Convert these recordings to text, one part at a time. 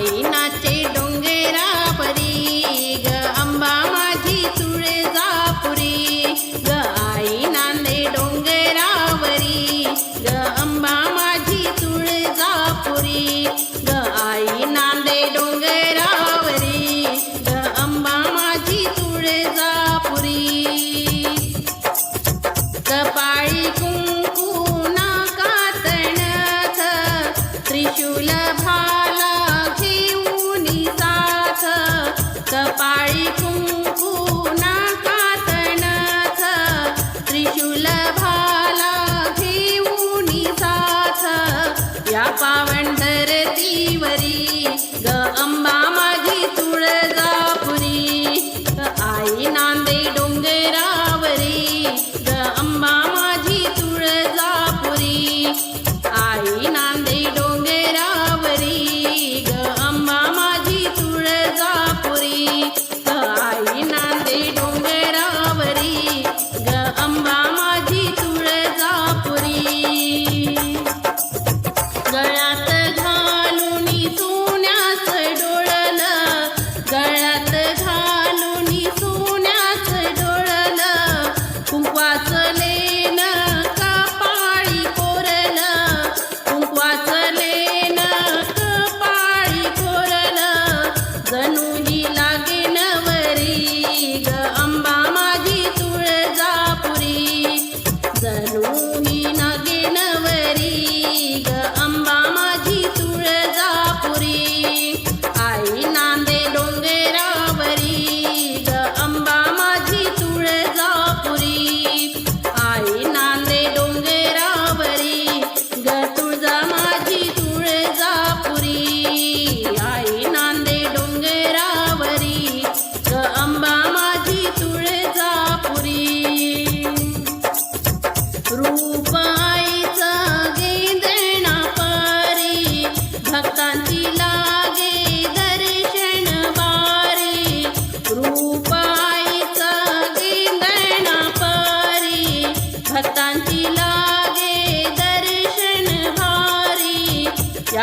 ไหน पावन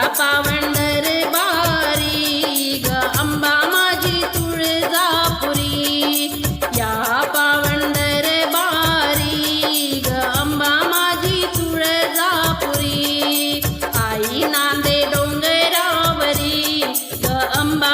पावंडर बारी ग अंबा माझी तुळजापुरी. या पावंडर बारी ग अंबा माझी तुळजापुरी. आई नांदे डोंगरावरी ग अंबा